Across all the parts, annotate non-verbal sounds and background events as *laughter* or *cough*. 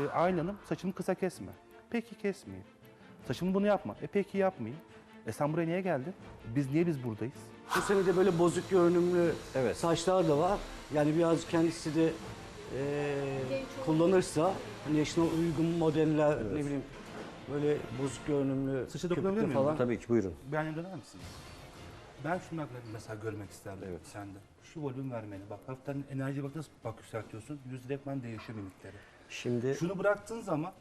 e, Aylin Hanım saçımı kısa kesme. Peki kesmeyeyim. Saçımı bunu yapma. E peki yapmayayım. E sen buraya niye geldin? Biz niye biz buradayız? Bu sene de böyle bozuk görünümlü Evet. saçlar da var. Yani biraz kendisi de eee, kullanırsa hani yaşına uygun modeller ne bileyim böyle bozuk görünümlü Saça dokunabilir köpüklü miyim? falan. Tabii ki buyurun. Beğendim döner misin? Ben şunu bak mesela görmek isterdim Evet. sende. Şu volüm vermeni. Bak hafiften enerji bak nasıl bak yükseltiyorsun. Yüz direktmen değişiyor mimikleri. Şimdi Şunu bıraktığın zaman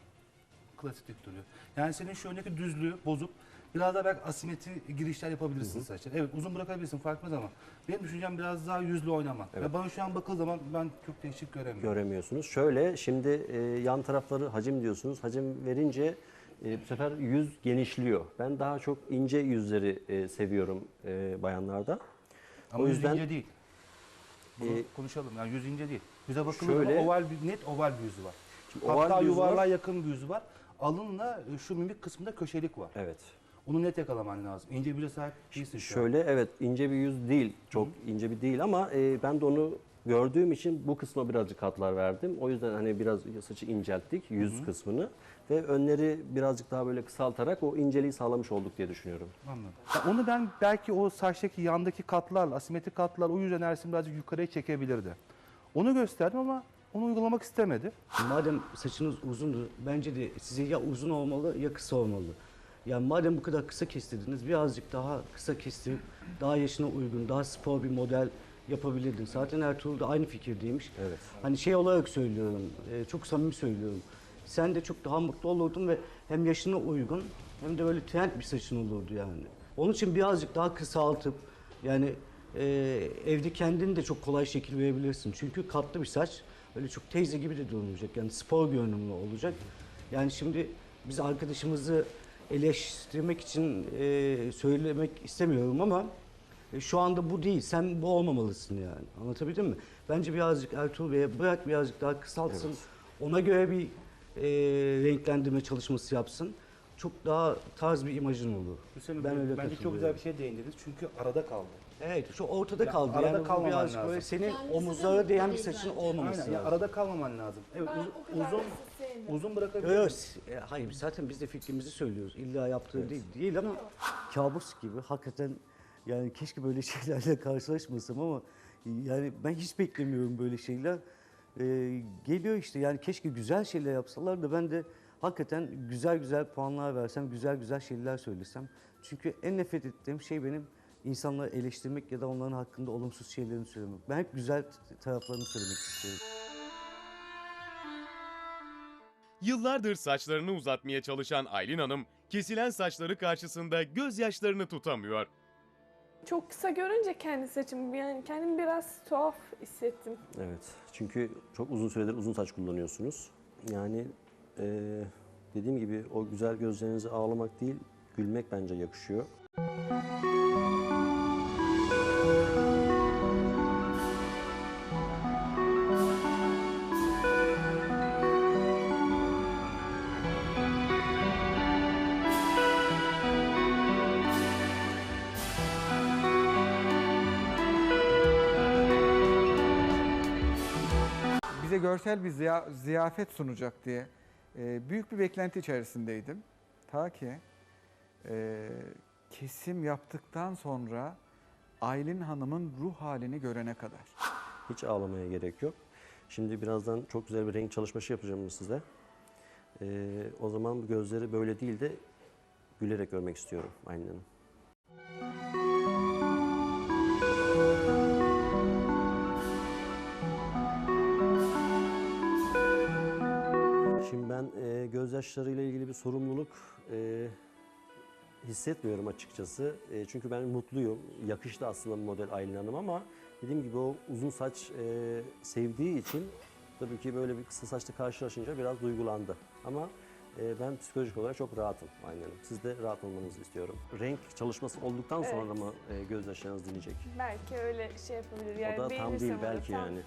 klasiklik duruyor. Yani senin şu öndeki düzlüğü bozup biraz daha belki asimetri girişler yapabilirsin saçta. Evet uzun bırakabilirsin fark etmez ama benim düşüncem biraz daha yüzlü oynamak. Ve bana şu an bakıldığı zaman ben çok değişik göremiyorum. göremiyorsunuz. Şöyle şimdi e, yan tarafları hacim diyorsunuz. Hacim verince e, bu sefer yüz genişliyor. Ben daha çok ince yüzleri e, seviyorum e, bayanlarda. ama o yüz yüzden ince değil. Bunu Ee, konuşalım. Yani yüz ince değil. Yüze bakıldığı şöyle- oval bir net oval bir yüzü var. Şimdi oval Hatta bir yuvarlığa var. yakın bir yüzü var. Alınla e, şu mimik kısmında köşelik var. evet. Onu net yakalaman lazım. İnce bir yüze sahip değilsin şu an. Şöyle evet ince bir yüz değil. Çok ince bir değil ama e, ben de onu gördüğüm için bu kısma birazcık katlar verdim. O yüzden hani biraz saçı incelttik yüz kısmını ve önleri birazcık daha böyle kısaltarak o inceliği sağlamış olduk diye düşünüyorum. Anladım. Ya onu ben belki o saçtaki yandaki katlarla, asimetrik katlar o yüz enerjisini birazcık yukarıya çekebilirdi. Onu gösterdim ama onu uygulamak istemedi. Madem saçınız uzundu bence de size ya uzun olmalı ya kısa olmalı. Yani madem bu kadar kısa kestirdiniz birazcık daha kısa kestirip daha yaşına uygun, daha spor bir model yapabilirdin. Zaten Ertuğrul da aynı fikirdeymiş. Evet. Hani şey olarak söylüyorum, e, çok samimi söylüyorum. Sen de çok daha mutlu olurdun ve hem yaşına uygun hem de böyle trend bir saçın olurdu yani. Onun için birazcık daha kısaltıp yani e, evde kendini de çok kolay şekil verebilirsin. Çünkü katlı bir saç öyle çok teyze gibi de durmayacak. Yani spor görünümlü olacak. Yani şimdi biz arkadaşımızı eleştirmek için e, söylemek istemiyorum ama e, şu anda bu değil. Sen bu olmamalısın yani. Anlatabildim mi? Bence birazcık Ertuğrul Bey'e bırak birazcık daha kısaltsın. Ona göre bir e, renklendirme çalışması yapsın. Çok daha tarz bir imajın olur. ben öyle bence çok güzel bir şey değindiniz çünkü arada kaldı. Evet, şu ortada Ya, kaldı. arada yani kalmaman birazcık lazım. böyle senin Kendisi omuzlara de değen bir mutlu saçın bence. olmaması Aynen, ya lazım. arada kalmaman lazım. Evet, Ben uz- o kadar uzun kısa sevmiyorum. uzun Yok, bırakabilirsin. yok, e, hayır zaten biz de fikrimizi söylüyoruz. İlla yaptığı değil, değil ama kabus gibi. Hakikaten yani keşke böyle *laughs* şeylerle karşılaşmasam ama yani ben hiç beklemiyorum böyle şeyler. Ee, geliyor işte yani keşke güzel şeyler yapsalar da ben de hakikaten güzel güzel puanlar versem, güzel güzel şeyler söylesem. Çünkü en nefret ettiğim şey benim insanları eleştirmek ya da onların hakkında olumsuz şeylerini söylemek. Ben hep güzel taraflarını söylemek istiyorum. Yıllardır saçlarını uzatmaya çalışan Aylin Hanım, kesilen saçları karşısında gözyaşlarını tutamıyor. Çok kısa görünce kendi saçımı yani kendimi biraz tuhaf hissettim. Evet. Çünkü çok uzun süredir uzun saç kullanıyorsunuz. Yani e, dediğim gibi o güzel gözlerinizi ağlamak değil, gülmek bence yakışıyor. Görsel bir ziya- ziyafet sunacak diye e, büyük bir beklenti içerisindeydim. Ta ki e, kesim yaptıktan sonra Aylin Hanım'ın ruh halini görene kadar. Hiç ağlamaya gerek yok. Şimdi birazdan çok güzel bir renk çalışması yapacağım size. E, o zaman gözleri böyle değil de gülerek görmek istiyorum Aylin Hanım. Şimdi ben e, gözyaşlarıyla ilgili bir sorumluluk e, hissetmiyorum açıkçası. E, çünkü ben mutluyum. Yakıştı aslında model Aylin Hanım ama dediğim gibi o uzun saç e, sevdiği için tabii ki böyle bir kısa saçla karşılaşınca biraz duygulandı. Ama e, ben psikolojik olarak çok rahatım Aylin Hanım. Siz de rahat olmanızı istiyorum. Renk çalışması olduktan sonra Evet. mı e, gözyaşlarınız dinecek? Belki öyle şey yapabilir. Yani o da tam beğenirsem değil onu belki tam- yani.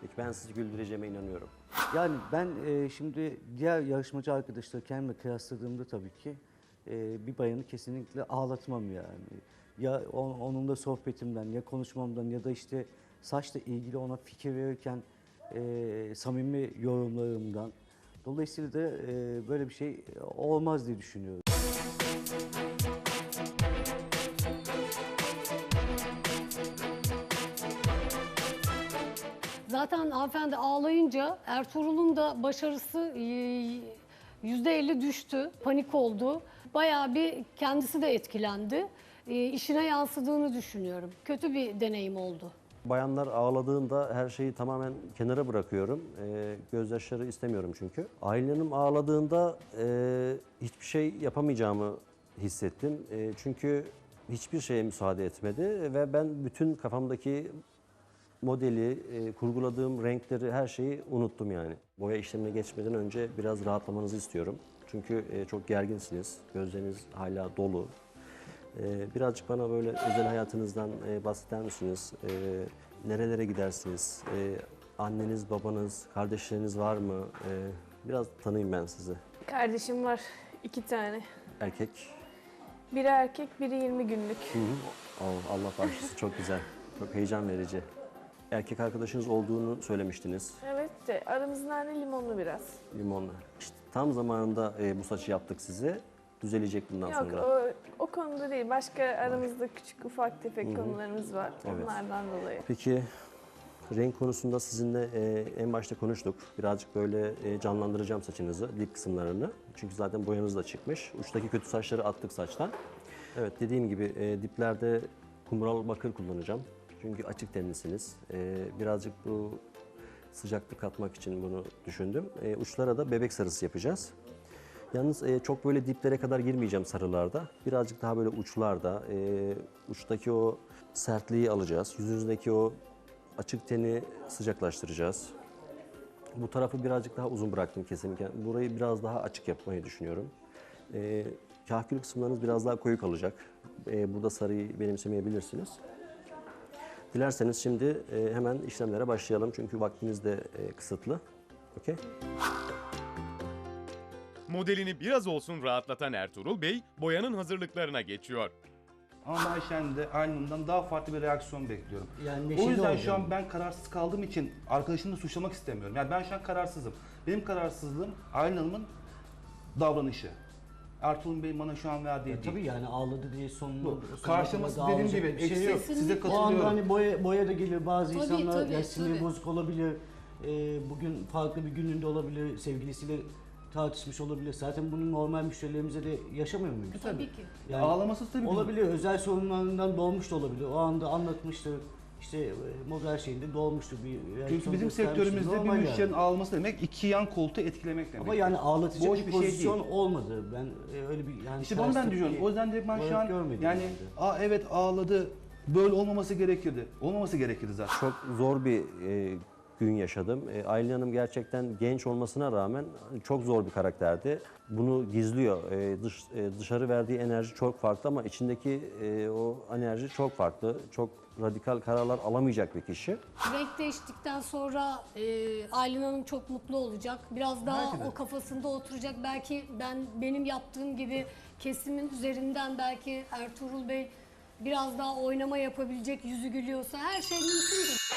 Peki ben sizi güldüreceğime inanıyorum. Yani ben e, şimdi diğer yarışmacı arkadaşları kendimle kıyasladığımda tabii ki e, bir bayanı kesinlikle ağlatmam yani. Ya on- onunla sohbetimden ya konuşmamdan ya da işte saçla ilgili ona fikir verirken e, samimi yorumlarımdan Dolayısıyla da e, böyle bir şey olmaz diye düşünüyorum. Zaten hanımefendi ağlayınca Ertuğrul'un da başarısı e, yüzde elli düştü, panik oldu. Bayağı bir kendisi de etkilendi. E, işine yansıdığını düşünüyorum. Kötü bir deneyim oldu. Bayanlar ağladığında her şeyi tamamen kenara bırakıyorum. Ee, gözyaşları istemiyorum çünkü. Aylin Hanım ağladığında e, hiçbir şey yapamayacağımı hissettim. E, çünkü hiçbir şeye müsaade etmedi ve ben bütün kafamdaki modeli, e, kurguladığım renkleri, her şeyi unuttum yani. Boya işlemine geçmeden önce biraz rahatlamanızı istiyorum. Çünkü e, çok gerginsiniz, gözleriniz hala dolu. E, birazcık bana böyle özel hayatınızdan e, bahseder misiniz? E, nerelere gidersiniz? E, anneniz, babanız, kardeşleriniz var mı? E, biraz tanıyayım ben sizi. Kardeşim var iki tane. Erkek. Biri erkek, biri 20 günlük. Hı hı. Oh, Allah bağışlasın, çok güzel. Çok heyecan verici. Erkek arkadaşınız olduğunu söylemiştiniz. Evet de aramızın hani limonlu biraz. Limonla. İşte tam zamanında e, bu saçı yaptık size. Düzelecek bundan Yok sonra. o, o konuda değil. Başka aramızda küçük ufak tefek konularımız var. Evet. Onlardan dolayı. Peki renk konusunda sizinle e, en başta konuştuk. Birazcık böyle e, canlandıracağım saçınızı, dip kısımlarını. Çünkü zaten boyanız da çıkmış. Uçtaki kötü saçları attık saçtan. Evet dediğim gibi e, diplerde kumral bakır kullanacağım. Çünkü açık tenlisiniz. E, birazcık bu sıcaklık katmak için bunu düşündüm. E, uçlara da bebek sarısı yapacağız. Yalnız e, çok böyle diplere kadar girmeyeceğim sarılarda. Birazcık daha böyle uçlarda, e, uçtaki o sertliği alacağız. Yüzünüzdeki o açık teni sıcaklaştıracağız. Bu tarafı birazcık daha uzun bıraktım kesinlikle. Burayı biraz daha açık yapmayı düşünüyorum. E, kahkül kısımlarınız biraz daha koyu kalacak. Burada sarıyı benimsemeyebilirsiniz. Dilerseniz şimdi e, hemen işlemlere başlayalım çünkü vaktimiz de e, kısıtlı. Okey? Modelini biraz olsun rahatlatan Ertuğrul Bey boyanın hazırlıklarına geçiyor. Ama ben Şen'de Aynur'dan daha farklı bir reaksiyon bekliyorum. Yani o yüzden şu an ben kararsız kaldığım için arkadaşını da suçlamak istemiyorum. Yani ben şu an kararsızım. Benim kararsızlığım Aylin Hanım'ın davranışı. Ertuğrul Bey'in bana şu an verdiği Ya değil. tabii yani ağladı diye sonunu... Bu. Karşılaması dediğim gibi bir şey yok. Size O anda katılıyorum. hani boya, boya da gelir bazı Tabii, insanlar tabii, tabii. bozuk olabilir. Ee, bugün farklı bir gününde olabilir. Sevgilisiyle tartışmış olabilir. Zaten bunu normal müşterilerimize de yaşamıyor muyuz? Tabii ki. Yani Ağlaması tabii Olabilir. Özel sorunlarından doğmuş da olabilir. O anda anlatmıştır. İşte e, model şeyinde doğmuştur bir reaksiyon Çünkü bizim sektörümüzde bir Normal yani. müşterinin ağlaması demek iki yan koltuğu etkilemek demek. Ama yani ağlatıcı Boş bir, bir şey pozisyon değil. olmadı. Ben e, öyle bir yani İşte bunu ben terslik düşünüyorum. bir O yüzden de ben şu an görmedim yani yani. aa evet ağladı. Böyle olmaması gerekirdi. Olmaması gerekirdi zaten. Çok zor bir e, gün yaşadım. E, Aylin Hanım gerçekten genç olmasına rağmen çok zor bir karakterdi. Bunu gizliyor. E, dış, e, dışarı verdiği enerji çok farklı ama içindeki e, o enerji çok farklı. Çok radikal kararlar alamayacak bir kişi. Renk değiştikten sonra e, Aylin Hanım çok mutlu olacak. Biraz daha Belki de. o kafasında oturacak. Belki ben benim yaptığım gibi kesimin üzerinden belki Ertuğrul Bey biraz daha oynama yapabilecek, yüzü gülüyorsa her şey mümkündür.